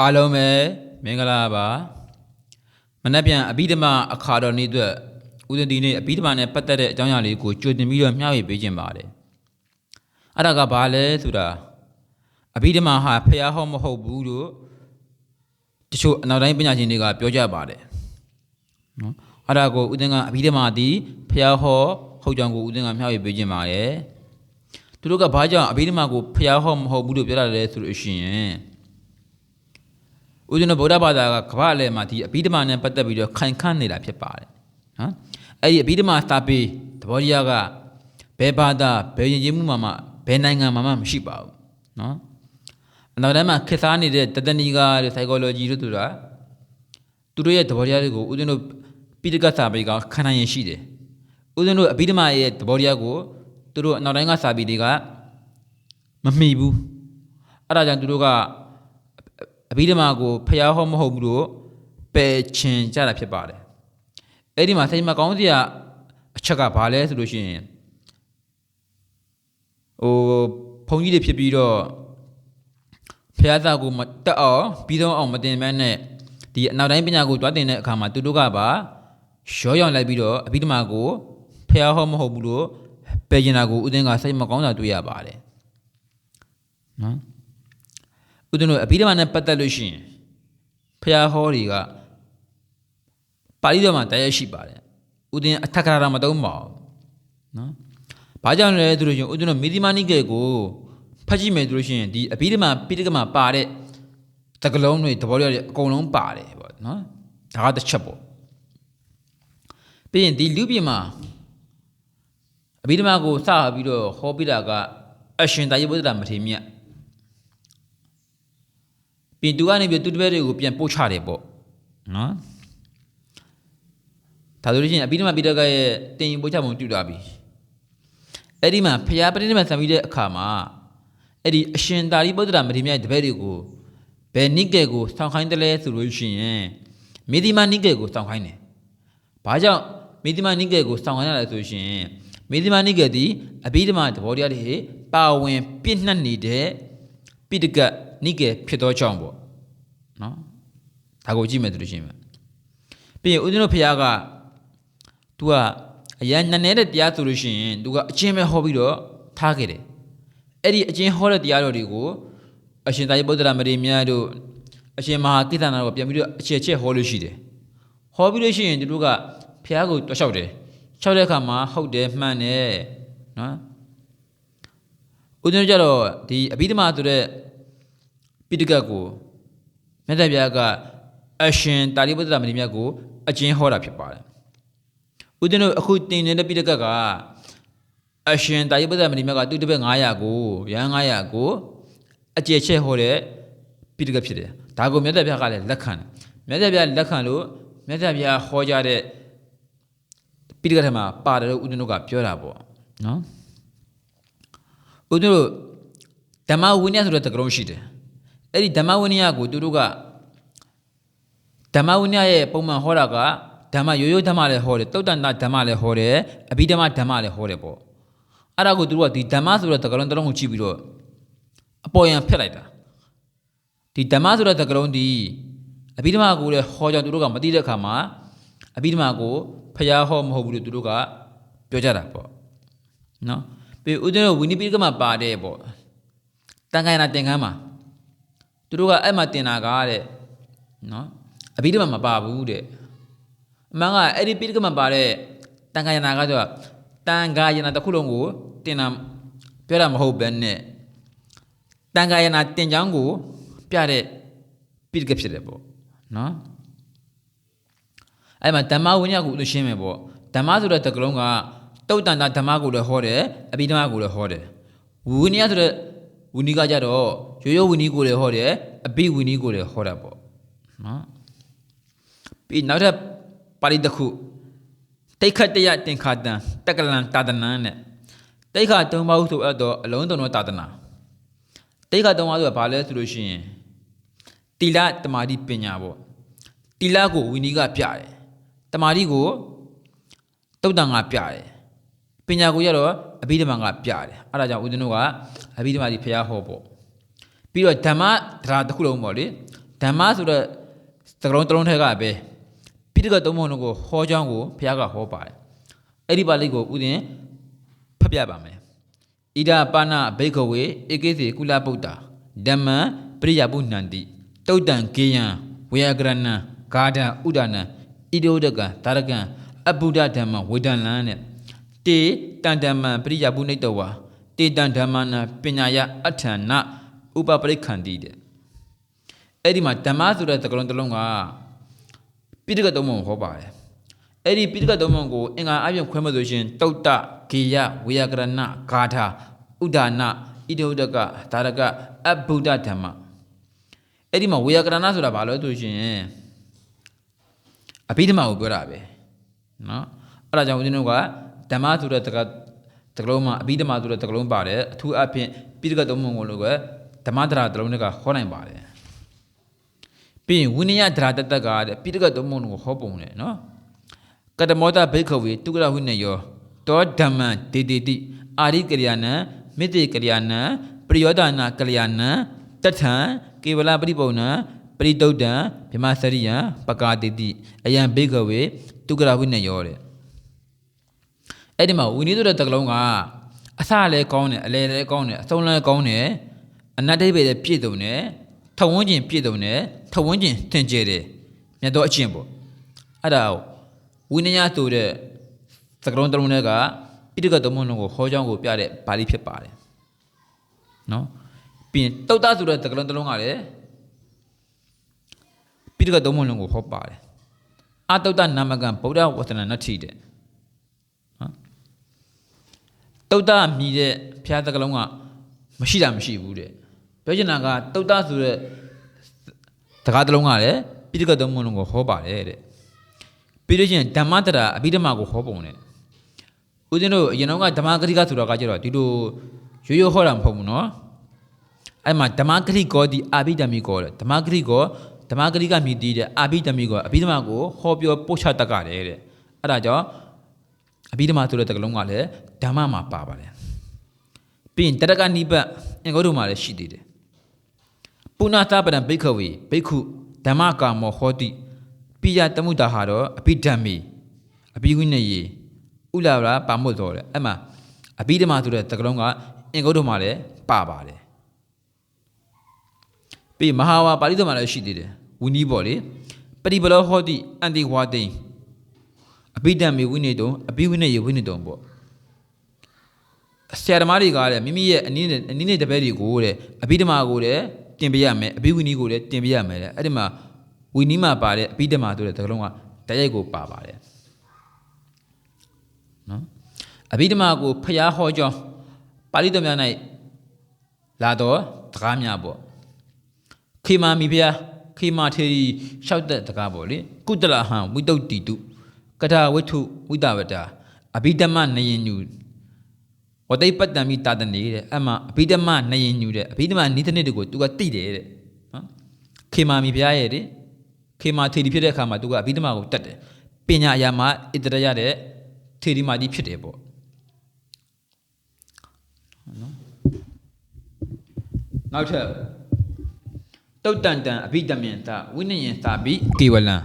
အားလုံးပဲမင်္ဂလာပါမနေ့ပြန်အဘိဓမ္မာအခါတော်နေ့အတွက်ဦးဇင်းဒီနေ့အဘိဓမ္မာနဲ့ပတ်သက်တဲ့အကြောင်းအရာလေးကိုကြိုတင်ပြီးတော့မျှဝေပေးခြင်းပါတယ်အဲ့ဒါကဘာလဲဆိုတာအဘိဓမ္မာဟာဖျားဟောမဟုတ်ဘူးလို့တချို့အနောက်တိုင်းပညာရှင်တွေကပြောကြပါတယ်နော်အဲ့ဒါကိုဦးဇင်းကအဘိဓမ္မာဒီဖျားဟောဟုတ်ကြောင်းကိုဦးဇင်းကမျှဝေပေးခြင်းပါတယ်သူတို့ကဘာကြောင့်အဘိဓမ္မာကိုဖျားဟောမဟုတ်ဘူးလို့ပြောတာလဲဆိုလို့ရှိရင် ဦးဇင်းတို့ဗုဒ္ဓဘာသာကကမ္ဘာအလယ်မှာဒီအဘိဓမ္မာနဲ့ပတ်သက်ပြီးတော့ခိုင်ခန့်နေတာဖြစ်ပါတယ်နော်အဲ့ဒီအဘိဓမ္မာစာပေသဘောတရားကဘယ်ဘာသာဘယ်ယဉ်ကျေးမှုမှာမှဘယ်နိုင်ငံမှာမှမရှိပါဘူးနော်အနောက်တိုင်းမှာခေတ်စားနေတဲ့တတနီကတို့ psychology တို့ဆိုတာသူတို့ရဲ့သဘောတရားတွေကိုဦးဇင်းတို့ပိဋကတ်စာပေကခံနိုင်ရင်ရှိတယ်ဦးဇင်းတို့အဘိဓမ္မာရဲ့သဘောတရားကိုသူတို့အနောက်တိုင်းကစာပေတွေကမမှီဘူးအဲ့ဒါကြောင့်သူတို့က အဘိဓမ္မာကိုဖျားဟောမဟုတ်ဘူးလို့ပယ်ချင်ကြတာဖြစ်ပါတယ်အဲ့ဒီမှာစိတ်မကောင်းစရာအချက်ကဘာလဲဆိုလို့ရှိရင်ဟိုဘုန်းကြီးတွေဖြစ်ပြီးတော့ဖျားသားကိုမတက်အောင်ပြီးတော့အောင်မတင်မန်းနဲ့ဒီအနောက်တိုင်းပညာကိုတွားတင်တဲ့အခါမှာသူတို့ကပါရောရောင်လိုက်ပြီးတော့အဘိဓမ္မာကိုဖျားဟောမဟုတ်ဘူးလို့ပယ်ချင်တာကိုဥဒင်းကစိတ်မကောင်းတာတွေ့ရပါတယ်နော် ဦးဇင်းတို့အဘိဓမ္မာနဲ့ပတ်သက်လို့ရှိရင်ဖျားဟောတွေကပါဠိတော်မှာတရားရှိပါတယ်ဦးဇင်းအထက်ကရာမတုံးပါဘူးနော်ဘာကြောင့်လဲဆိုလို့ရှိရင်ဦးဇင်းတို့မိသီမာနိကေကိုဖတ်ကြည့်မယ်ဆိုလို့ရှိရင်ဒီအဘိဓမ္မာပိဋကမှာပါတဲ့သကလုံးတွေသဘောတရားတွေအကုန်လုံးပါတယ်ပေါ့နော်ဒါကတစ်ချက်ပေါ့ပြီးရင်ဒီလူပြည်မှာအဘိဓမ္မာကိုစပြီးတော့ဟောပြတာကအရှင်တာယဘုဒ္ဓမထေရမြတ် ပြင်သူကနေပြီးသူတပည့်တွေကိုပြန်ပို့ချတယ်ပေါ့နော်ဒါဆိုလို့ရှိရင်အဘိဓမ္မာပိဋကရဲ့တင်ရင်ပို့ချပုံပြုတာပြီအဲ့ဒီမှာဖျားပရိနိဗ္ဗာန်ဆံပြီးတဲ့အခါမှာအဲ့ဒီအရှင်သာရိပုတ္တရာမထေရမြတ်ရဲ့တပည့်တွေကိုဘယ်နိကေကိုစောင့်ခိုင်းတယ်လဲဆိုလို့ရှိရင်မေဒီမာနိကေကိုစောင့်ခိုင်းတယ်ဘာကြောင့်မေဒီမာနိကေကိုစောင့်ခိုင်းရလဲဆိုရှင်မေဒီမာနိကေဒီအဘိဓမ္မာသဘောတရားတွေပါဝင်ပြည့်နှက်နေတဲ့ပိဋက နိကေဖြစ်သောကြောင့်ပေါ့နော်ဒါကိုကြည့်မယ်ဆိုလို့ရှိရင်ပြီးရင်ဦးဇင်းတို့ဖခင်က तू ကအရန်နည်းနည်းတဲ့တရားဆိုလို့ရှိရင် तू ကအချင်းပဲဟောပြီးတော့ထားခဲ့တယ်အဲ့ဒီအချင်းဟောတဲ့တရားတော်တွေကိုအရှင်သာရိပုတ္တရာမထေရမြတ်တို့အရှင်မဟာကိသနာတို့ပြန်ပြီးတော့အခြေချက်ဟောလို့ရှိတယ်ဟောပြီးလို့ရှိရင်သူတို့ကဖခင်ကိုတွက်လျှောက်တယ်လျှောက်တဲ့အခါမှာဟုတ်တယ်မှန်တယ်နော်ဦးဇင်းတို့ကြတော့ဒီအဘိဓမ္မာဆိုတဲ့ ပိဋကတ်ကိုမြတ်စွာဘုရားကအရှင်တာရိပုတ္တရာမဏိမြတ်ကိုအကျဉ်းဟောတာဖြစ်ပါတယ်။ဦးဇင်းတို့အခုတင်နေတဲ့ပိဋကတ်ကအရှင်တာရိပုတ္တရာမဏိမြတ်ကသူ့တပည့်900ကိုရဟန်း900ကိုအကျေချက်ဟောတဲ့ပိဋကတ်ဖြစ်တယ်။ဒါကိုမြတ်စွာဘုရားကလည်းလက်ခံတယ်။မြတ်စွာဘုရားလက်ခံလို့မြတ်စွာဘုရားဟောကြားတဲ့ပိဋကတ်ထဲမှာပါတယ်လို့ဦးဇင်းတို့ကပြောတာပေါ့နော်။ဦးဇင်းတို့ဓမ္မဝိနည်းဆိုတဲ့တက္ကလုံးရှိတယ်။ အဲ့ဒီဓမ္မဝိနည်းကိုသူတို့ကဓမ္မဝိနည်းရဲ့ပုံမှန်ဟောတာကဓမ္မရိုးရိုးဓမ္မလည်းဟောတယ်တုတ်တန်တဓမ္မလည်းဟောတယ်အဘိဓမ္မဓမ္မလည်းဟောတယ်ပေါ့အဲ့ဒါကိုသူတို့ကဒီဓမ္မဆိုတဲ့သကလုံးတစ်လုံးကိုကြည့်ပြီးတော့အပေါ်ယံဖက်လိုက်တာဒီဓမ္မဆိုတဲ့သကလုံးဒီအဘိဓမ္မာကိုလည်းဟောကြောင့်သူတို့ကမသိတဲ့အခါမှာအဘိဓမ္မာကိုဖျားဟောမဟုတ်ဘူးလို့သူတို့ကပြောကြတာပေါ့နော်ပြီးဦးဇင်းတို့ဝိနိပိကမှာပါတယ်ပေါ့တန်ခိုင်နာတင်ကန်းမှာ သူတို့ကအဲ့မှာတင်တာကားတဲ့နော်အဘိဓမ္မာမပါဘူးတဲ့အမှန်ကအဲ့ဒီပိဋကမှာပါတဲ့တန်ခါယနာကဆိုတော့တန်ခါယနာတစ်ခုလုံးကိုတင်တာပြောတာမဟုတ်ပဲနဲ့တန်ခါယနာတင်ချောင်းကို ပြတဲ့ပိဋကဖြစ်တယ်ပေါ့နော်အဲ့မှာဓမ္မဝိညာဉ်ကိုလို့ရှင်းမယ်ပေါ့ဓမ္မဆိုတဲ့တကလုံးကတုတ်တန်တာဓမ္မကိုလည်းဟောတယ်အဘိဓမ္မာကိုလည်းဟောတယ်ဝိနည်းဆိုတဲ့ ဝိနည်းကကြတော့ရိုးရိုးဝိနည်းကိုလည်းဟောတယ်အဘိဝိနည်းကိုလည်းဟောတာပေါ့နော်ပြီးနောက်ထပ်ပါဠိတစ်ခုတိခတ်တယတင်ခါတံတက္ကလံတာဒနံနဲ့တိခါသုံးပါးဟုဆိုတော့အလုံးစုံသောတာဒနာတိခါသုံးပါးဆိုတာဘာလဲဆိုလို့ရှိရင်တိလတမာတိပညာပေါ့တိလကိုဝိနည်းကပြတယ်တမာတိကိုတုတ်တန်ကပြတယ် ပညာကိုရတော့အဘိဓမ္မာကပြတယ်အဲ့ဒါကြောင့်ဦးဇင်းတို့ကအဘိဓမ္မာဒီဖျားဟောပေါ့ပြီးတော့ဓမ္မတရားတစ်ခုလုံးပေါ့လေဓမ္မဆိုတဲ့စကလုံးတစ်လုံးထဲကပဲပိဋကသုံးပုံလုံးကိုဟောကြောင်းကိုဘုရားကဟောပါတယ်အဲ့ဒီပါဠိကိုဥစဉ်ဖတ်ပြပါမယ်ဣဒပါဏဘိက္ခဝေဧကိစေကုလပုတ္တာဓမ္မပရိယပုဏ္ဏန္တိတုတ်တံကေယံဝေယကရဏံဂါဒံဥဒနံဣဒိုဒကံဒါရကံအဘုဒ္ဓဓမ္မဝေဒံလံတဲ့ တေတန်ဓမ္မပရိယပုနိတဝါတေတံဓမ္မနာပညာယအဋ္ဌဏဥပပရိခန္တိတဲ့အဲ့ဒီမှာဓမ္မဆိုတဲ့သကလုံးတစ်လုံးကပိဋကသုံးပုံဟောပါတယ်အဲ့ဒီပိဋကသုံးပုံကိုအင်္ဂါအပြည့်ခွဲမလို့ရှင်တုတ်တဂေယဝေယကရဏဂါထာဥဒါနဣဒုဒကဒါရကအဘုဒ္ဓဓမ္မအဲ့ဒီမှာဝေယကရဏဆိုတာဘာလို့ဆိုရှင်အဘိဓမ္မာကိုပြောတာပဲเนาะအဲ့ဒါကြောင့်ဦးဇင်းတို့က ဓမ္မဆိုတဲ့တကတကလုံးမှာအဘိဓမ္မာဆိုတဲ့တကလုံးပါတယ်အထူးအဖြင့်ပိဋကသုံးပုံကိုလို့ကဓမ္မတရာတလုံးတွေကဟောနိုင်ပါတယ်ပြီးရင်ဝိနည်းတရာတတကပိဋကသုံးပုံကိုဟောပုံတယ်နော်ကတမောတဘိခဝေတုကရဝိနယောတောဓမ္မံဒေတိတိအာရိကရဏံမိတိကရဏံပရိယောဒနာကလျာဏံတထံကေဝလပရိပုံဏံပရိတုဒ္ဒံဗြဟ္မစရိယံပကာတိတိအယံဘိကဝေတုကရဝိနယောတဲ့ အဲ့ဒီမှာဝိနည်းဆိုတဲ့တကလုံးကအစလည်းကောင်းတယ်အလယ်လည်းကောင်းတယ်အဆုံးလည်းကောင်းတယ်အနတ္တိပဲလည်းပြည့်စုံတယ်ထဝန်းကျင်ပြည့်စုံတယ်ထဝန်းကျင်သင်ကျဲတယ်မြတ်သောအကျင့်ပေါ့အဲ့ဒါဝိနည်းဆိုတဲ့စကလုံးတစ်လုံးတွေကဣတိကသမုန်လုံးကိုဟောကြောင်းကိုပြတဲ့ဗာလိဖြစ်ပါတယ်နော်ပြီးရင်တုတ်တဆိုတဲ့စကလုံးတစ်လုံးကလည်းဣတိကသမုန်လုံးကိုဟောပါတယ်အတုတ်တနာမကံဗုဒ္ဓဝသနနတ္ထိတဲ့နော် တုတ်တာမြည်တဲ့ဘုရားသကလုံးကမရှိတာမရှိဘူးတဲ့ပြောချင်တာကတုတ်တာဆိုတဲ့တကားသလုံးကလည်းပိဋကသုံးပုံလုံးကိုဟောပါတယ်တဲ့ပြီးလို့ရှိရင်ဓမ္မတရာအဘိဓမ္မာကိုဟောပုံနဲ့ဦးဇင်းတို့အရင်ကဓမ္မဂရိကဆိုတာကကြတော့ဒီလိုရိုးရိုးဟောတာမဟုတ်ဘူးနော်အဲ့မှာဓမ္မဂရိကောဒီအဘိဓမ္မိကောဓမ္မဂရိကောဓမ္မဂရိကမြည်တည်တဲ့အဘိဓမ္မိကောအဘိဓမ္မာကိုဟောပြောပို့ချတတ်ကြတယ်တဲ့အဲ့ဒါကြောင့် အဘိဓမ္မာဆိုတဲ့တကလုံးကလည်းဓမ္မမှာပါပါတယ်ပြီးရင်တရကနိပတ်အင်္ဂုတ္တမှာလည်းရှိသေးတယ်ပုဏ္ဏသပဒံဘိက္ခဝေဘိက္ခုဓမ္မကာမောဟောတိပိယတမှုတာဟာတော့အဘိဓမ္မိအဘိဝိနယေဥလာဗလာပါမို့တော်တယ်အဲ့မှာအဘိဓမ္မာဆိုတဲ့တကလုံးကအင်္ဂုတ္တမှာလည်းပါပါတယ်ပြီးမဟာဝါပါဠိတော်မှာလည်းရှိသေးတယ်ဝီနီးပေါ့လေပရိပလောဟောတိအန္တိဝါတိန် အဘိဓမ္မေဝိနေတုံအဘိဝိနေယဝိနေတုံပေါ့ဆရာဓမ္မတွေကလည်းမိမိရဲ့အနည်းနဲ့အနည်းနဲ့တပည့်တွေကိုတဲ့အဘိဓမ္မာကိုလည်းတင်ပြရမယ်အဘိဝိနီးကိုလည်းတင်ပြရမယ်တဲ့အဲ့ဒီမှာဝီနီးမှာပါတဲ့အဘိဓမ္မာဆိုတဲ့တကလုံးကတရိုက်ကိုပါပါတယ်နော်အဘိဓမ္မာကိုဖျားဟောကြောင်းပါဠိတော်များ၌လာတော့တကားများပေါ့ခေမာမိဖျားခေမာထေရီလျှောက်တဲ့တကားပေါ့လေကုတလဟံဝိတုဒ္တိတု ကထာဝိထုဝိတဝတ္တာအဘိဓမ္မနယင်ညူဝတိပတ္တံမိတာတနေတဲ့အမှအဘိဓမ္မနယင်ညူတဲ့အဘိဓမ္မနိသနစ်တွေကိုသူကတိတယ်တဲ့နော်ခေမာမိဖျားရဲ့တဲ့ခေမာထေရီဖြစ်တဲ့အခါမှာသူကအဘိဓမ္မာကိုတတ်တယ်ပညာအရာမှာဣတရရတဲ့ထေရီမာကြီးဖြစ်တယ်ပေါ့နော်နောက်ထပ်တုတ်တန်တန်အဘိဓမ္မင်တဝိနယင်သာပိကေဝလံ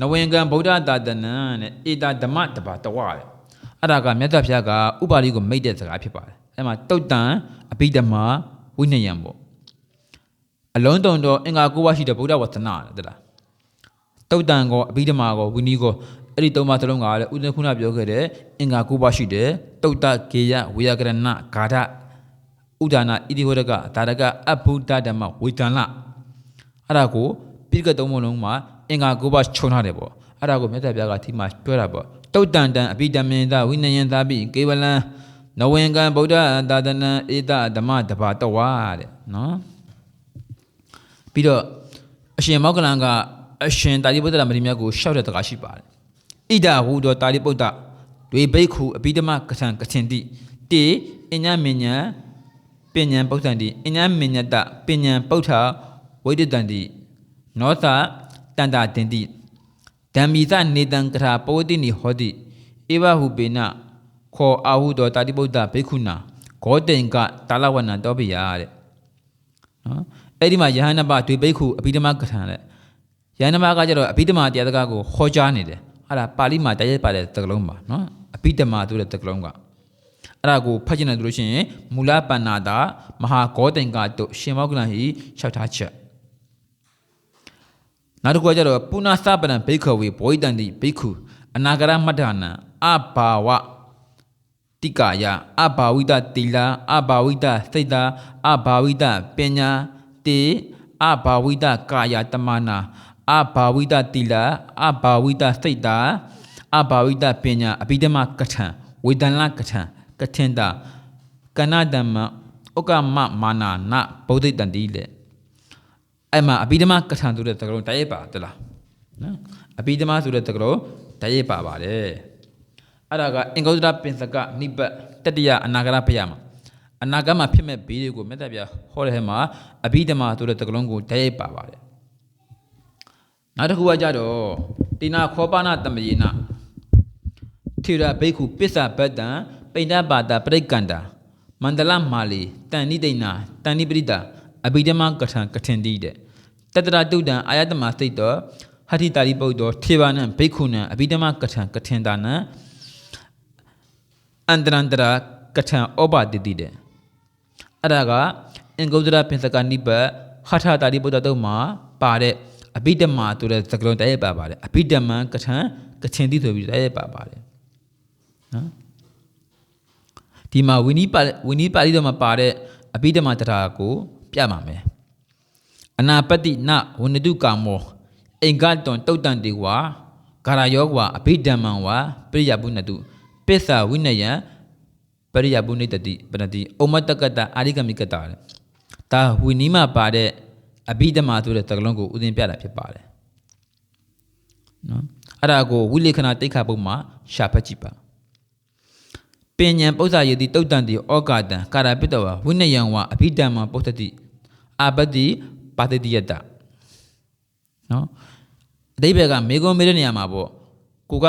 နဝေကံဗုဒ္ဓတာတနံတဲ့ဧတာဓမ္မတပါတဝတဲ့အဲ့ဒါကမြတ်စွာဘုရားကဥပါလိကိုမိတ်တဲ့စကားဖြစ်ပါတယ်အဲ့မှာတုတ်တန်အဘိဓမ္မာဝိနယံပေါ့အလုံးတုံတော့အင်္ဂါ၉ပါးရှိတဲ့ဗုဒ္ဓဝသနာတဲ့လားတုတ်တန်ကောအဘိဓမ္မာကောဝိနည်းကောအဲ့ဒီသုံးပါးသလုံးကလည်းဦးဇင်းခုနပြောခဲ့တဲ့အင်္ဂါ၉ပါးရှိတယ်တုတ်တကေယဝေယကရဏဂါထဥဒါနာဣတိဟောဒကဒါရကအဘုဒ္ဓဓမ္မဝေတန်လအဲ့ဒါကိုပိဋကသုံးပုံလုံးမှာ အင်္ဂါ၉ပါးခြုံထားတယ်ပေါ့အဲ့ဒါကိုမြတ်စွာဘုရားကဒီမှာပြောတာပေါ့တုတ်တန်တန်အဘိဓမ္မေသဝိနယံသာပိကေဝလံနဝေကံဗုဒ္ဓသာသနံဧတဓမ္မတဘာတဝါတဲ့နော်ပြီးတော့အရှင်မောက္ကလန်ကအရှင်တာတိပုတ္တရာမတိမြတ်ကိုရှောက်တဲ့တကားရှိပါတယ်ဣဒဟူသောတာတိပုတ္တတွေဘိက္ခုအဘိဓမ္မကထံကထင်တိတေအညမညံပညာပုဋ္ဌံတိအညမညတပညာပုဋ္ဌဝိတတံတိနောသ တန္တာတင်တိဓမ္မိသနေတံကထာပဝတိနိဟောတိဧဝဟုပေနခောအာဟုသောတာတိပုတ္တဘိက္ခုနာဂောတိန်ကတာလဝနံတောပိယတဲ့နော်အဲ့ဒီမှာယဟန်နဘဒွေပိတ်ခုအဘိဓမ္မာကထံလက်ယဟန်နဘကကျတော့အဘိဓမ္မာတရားစကားကိုဟောကြားနေတယ်အဲ့ဒါပါဠိမှာတရက်ပါတဲ့သကလုံးပါနော်အဘိဓမ္မာဆိုတဲ့သကလုံးကအဲ့ဒါကိုဖတ်ချင်တယ်ဆိုလို့ရှိရင်မူလပဏ္ဏတာမဟာဂောတိန်ကတို့ရှင်မောကလန်ဟိလျှောက်ထားချက် နောက်တစ်ခုကကျတော့ပုဏ္ဏသပနံဘိက္ခဝေဘောဟိတန္တိဘိက္ခုအနာဂရမတ္ထနံအဘာဝတိကာယအဘာဝိတတိလာအဘာဝိတစိတ်တာအဘာဝိတပညာတေအဘာဝိတကာယတမနာအဘာဝိတတိလာအဘာဝိတစိတ်တာအဘာဝိတပညာအဘိဓမ္မကထံဝေဒန်လကထံကထင်တာကဏဓမ္မဥက္ကမမာနာနဗုဒ္ဓတန်တိလေ အဲ့မှာအဘိဓမ္မကထံဆိုတဲ့သကလုံးတရက်ပါတလားနော်အဘိဓမ္မဆိုတဲ့သကလုံးတရက်ပါပါတယ်အဲ့ဒါကအင်္ဂုတ္တရပင်စကနိဘတ်တတိယအနာဂရဖရမှာအနာဂတ်မှာဖြစ်မဲ့ဘေးတွေကိုမြတ်တပ်ပြဟောတဲ့ထဲမှာအဘိဓမ္မာဆိုတဲ့တကလုံးကိုတရိုက်ပါပါတယ်နောက်တစ်ခုကကြတော့တိနာခောပါဏတမယေနထေရဘိက္ခုပစ္ဆဘတ်တံပိဏ္ဍပါတာပရိက္ကန္တာမန္တလမာလီတန်နိဒိဏတန်နိပရိတာ အဘိဓမ္မာကထံကထင်တိတဲ့တတရာတုဒ္ဒံအာယတမစိတ်တော်ဟတိတာရိပုတ္တောထေဘာနံဘိက္ခုနံအဘိဓမ္မာကထံကထင်တာနံအန္တရန္တရာကထံဩပါတိတိတဲ့အဲ့ဒါကအင်္ဂုတ္တရပင်စကနိပတ်ဟထတာရိပုတ္တတုံမှာပါတဲ့အဘိဓမ္မာဆိုတဲ့သကလုံးတည်းပါပါတယ်အဘိဓမ္မကထံကချင်တိဆိုပြီးတည်းပါပါတယ်နော်ဒီမှာဝိနိပါဝိနိပါဠိတော်မှာပါတဲ့အဘိဓမ္မာတရားကို ပြပါမယ်အနာပတ္တိနဝဏတုကာမောအင်္ဂတုံတုတ်တန်တေဝါဂါရယောဝအဘိဓမ္မံဝပရိယပုဏတုပစ္ဆဝိနယံပရိယပုနိတတိပနတိဩမတကတအာရိကမိကတာတဲ့ဒါဝိနိမပါတဲ့အဘိဓမ္မာဆိုတဲ့သကလုံးကိုဥဒင်ပြတာဖြစ်ပါတယ်နော်အဲ့ဒါကိုဝိလေခဏတိတ်ခါပုံမှာရှာဖတ်ကြည့်ပါ ပညာပု္ပ္ပာယေတိတုတ်တန်တိဩကာတံကာရပိတဝဝိနယံဝအဘိဓမ္မာပုတ္တတိအာပတိပါတတိယတနော်အတိဘက်ကမေကွန်မေးတဲ့နေရာမှာပေါ့ကိုက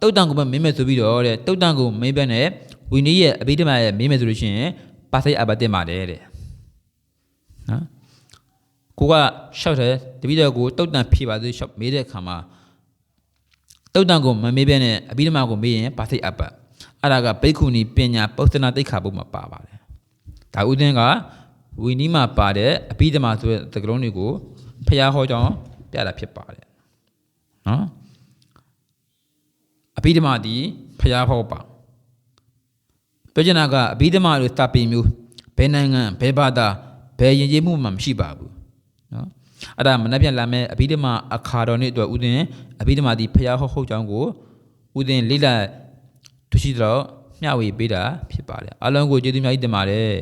တုတ်တန်ကိုပဲမင်းမဲ့ဆိုပြီးတော့တဲ့တုတ်တန်ကိုမင်းပဲနဲ့ဝီနီးရဲ့အဘိဓမ္မာရဲ့မင်းမဲ့ဆိုလို့ရှိရင်ပါစိတ်အဘတင်ပါတယ်တဲ့နော်ကိုကရှောက်တယ်တပည့်တော်ကိုတုတ်တန်ဖြေပါသေးရှောက်မေးတဲ့အခါမှာတုတ်တန်ကိုမမေးဘဲနဲ့အဘိဓမ္မာကိုမေးရင်ပါစိတ်အဘ အဲ့ဒါကဘိက္ခုနီပညာပုသနာတိတ်ခါဘုမှာပါပါတယ်ဒါဥဒင်းကဝီနီးမှာပါတဲ့အဘိဓမ္မာဆိုတဲ့သကလုံးတွေကိုဖျားဟောကြောင်းပြတာဖြစ်ပါတယ်နော်အဘိဓမ္မာဒီဖျားဟောပါပြောချင်တာကအဘိဓမ္မာလို့စပင်မျိုးဘယ်နိုင်ငံဘယ်ဘာသာဘယ်ယဉ်ကျေးမှုမှမရှိပါဘူးနော်အဲ့ဒါမနှက်ပြန်လာမဲ့အဘိဓမ္မာအခါတော်နေ့အတွက်ဥဒင်အဘိဓမ္မာဒီဖျားဟောဟုတ်ကြောင်းကိုဥဒင်လိလ တွေ့ရှိတော့မျှဝေပေးတာဖြစ်ပါတယ်အားလုံးကိုကျေးဇူးများကြီးတင်ပါတယ်